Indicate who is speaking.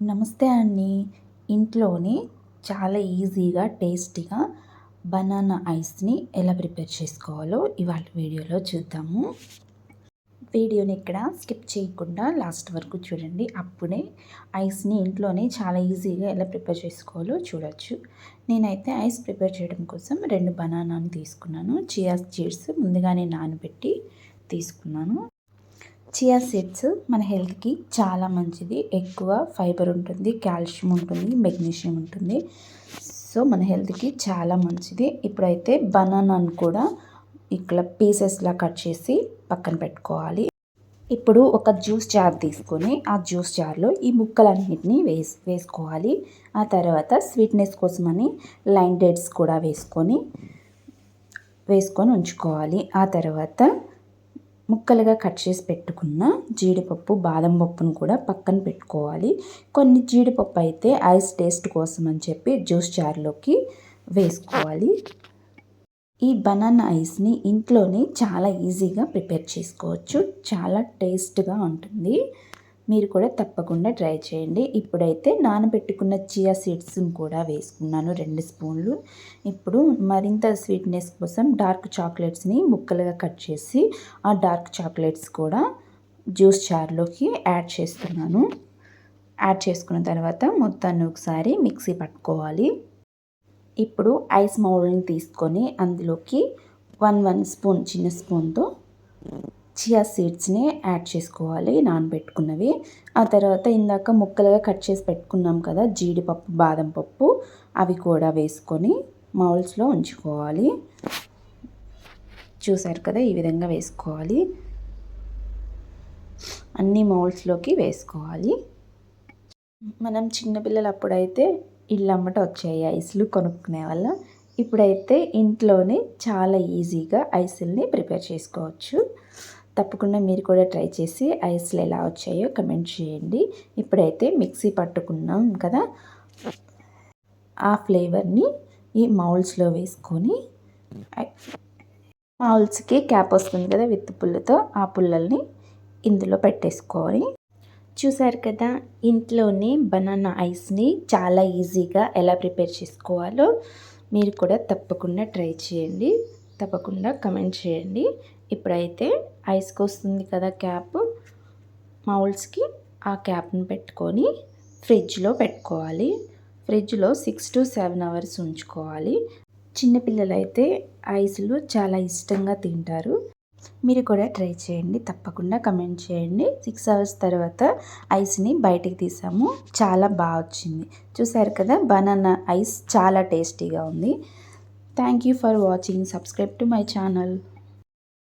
Speaker 1: నమస్తే అండి. ఇంట్లోనే చాలా ఈజీగా టేస్టీగా బనానా ఐస్ని ఎలా ప్రిపేర్ చేసుకోవాలో ఇవాళ వీడియోలో చూద్దాము. వీడియోని ఇక్కడ స్కిప్ చేయకుండా లాస్ట్ వరకు చూడండి. అప్పుడే ఐస్ని ఇంట్లోనే చాలా ఈజీగా ఎలా ప్రిపేర్ చేసుకోవాలో చూడొచ్చు. నేనైతే ఐస్ ప్రిపేర్ చేయడం కోసం రెండు బనానాను తీసుకున్నాను. చియా సీడ్స్ ముందుగానే నానబెట్టి తీసుకున్నాను. చియా సీడ్స్ మన హెల్త్కి చాలా మంచిది. ఎక్కువ ఫైబర్ ఉంటుంది కాల్షియం ఉంటుంది మెగ్నీషియం ఉంటుంది. సో మన హెల్త్కి చాలా మంచిది. ఇప్పుడైతే బనానాను కూడా ఇక్కడ పీసెస్లా కట్ చేసి పక్కన పెట్టుకోవాలి. ఇప్పుడు ఒక జ్యూస్ జార్ తీసుకొని ఆ జ్యూస్ జార్లో ఈ ముక్కలన్నింటినీ వేసి వేసుకోవాలి. ఆ తర్వాత స్వీట్నెస్ కోసమని లైన్ డేట్స్ కూడా వేసుకొని వేసుకొని ఉంచుకోవాలి. ఆ తర్వాత ముక్కలుగా కట్ చేసి పెట్టుకున్న జీడిపప్పు బాదం పప్పును కూడా పక్కన పెట్టుకోవాలి. కొన్ని జీడిపప్పు అయితే ఐస్ టేస్ట్ కోసం అని చెప్పి జ్యూస్ జార్లోకి వేసుకోవాలి. ఈ బనానా ఐస్ని ఇంట్లోనే చాలా ఈజీగా ప్రిపేర్ చేసుకోవచ్చు. చాలా టేస్ట్గా ఉంటుంది. మీరు కూడా తప్పకుండా ట్రై చేయండి. ఇప్పుడైతే నానబెట్టుకున్న చియా సీడ్స్ని కూడా వేసుకున్నాను. రెండు స్పూన్లు. ఇప్పుడు మరింత స్వీట్నెస్ కోసం డార్క్ చాక్లెట్స్ని ముక్కలుగా కట్ చేసి ఆ డార్క్ చాక్లెట్స్ కూడా జ్యూస్ చార్లోకి యాడ్ చేస్తున్నాను. యాడ్ చేసుకున్న తర్వాత మొత్తాన్ని ఒకసారి మిక్సీ పట్టుకోవాలి. ఇప్పుడు ఐస్ మౌల్డ్ని తీసుకొని అందులోకి వన్ వన్ స్పూన్ చిన్న స్పూన్తో చియా సీడ్స్ని యాడ్ చేసుకోవాలి నానబెట్టుకున్నవి. ఆ తర్వాత ఇందాక ముక్కలుగా కట్ చేసి పెట్టుకున్నాం కదా జీడిపప్పు బాదం పప్పు అవి కూడా వేసుకొని మౌల్స్లో ఉంచుకోవాలి. చూసారు కదా ఈ విధంగా వేసుకోవాలి. అన్ని మౌల్స్లోకి వేసుకోవాలి. మనం చిన్నపిల్లలు అప్పుడైతే ఇళ్ళమ్మట వచ్చాయి ఐస్లు కొనుక్కునే వల్ల ఇప్పుడైతే ఇంట్లోనే చాలా ఈజీగా ఐసుల్ని ప్రిపేర్ చేసుకోవచ్చు. తప్పకుండా మీరు కూడా ట్రై చేసి ఐస్లు ఎలా వచ్చాయో కమెంట్ చేయండి. ఇప్పుడైతే మిక్సీ పట్టుకున్నాం కదా. ఆ ఫ్లేవర్ని ఈ మౌల్స్లో వేసుకొని మౌల్స్కి క్యాప్ వస్తుంది కదా విత్ పుల్లతో ఆ పుల్లల్ని ఇందులో పెట్టేసుకోవాలి చూసారు కదా ఇంట్లోనే బనానా ఐస్ని చాలా ఈజీగా ఎలా ప్రిపేర్ చేసుకోవాలో మీరు కూడా తప్పకుండా ట్రై చేయండి. తప్పకుండా కమెంట్ చేయండి. ఇప్పుడైతే ఐస్కి వస్తుంది కదా క్యాప్. మౌల్స్కి ఆ క్యాప్ని పెట్టుకొని ఫ్రిడ్జ్లో పెట్టుకోవాలి. ఫ్రిడ్జ్లో సిక్స్ టు సెవెన్ అవర్స్ ఉంచుకోవాలి. చిన్నపిల్లలు అయితే ఐస్లు చాలా ఇష్టంగా తింటారు. మీరు కూడా ట్రై చేయండి. తప్పకుండా కమెంట్ చేయండి. సిక్స్ అవర్స్ తర్వాత ఐస్ని బయటికి తీసాము. చాలా బాగా వచ్చింది. చూసారు కదా బనానా ఐస్ చాలా టేస్టీగా ఉంది. Thank you for watching. Subscribe to my channel.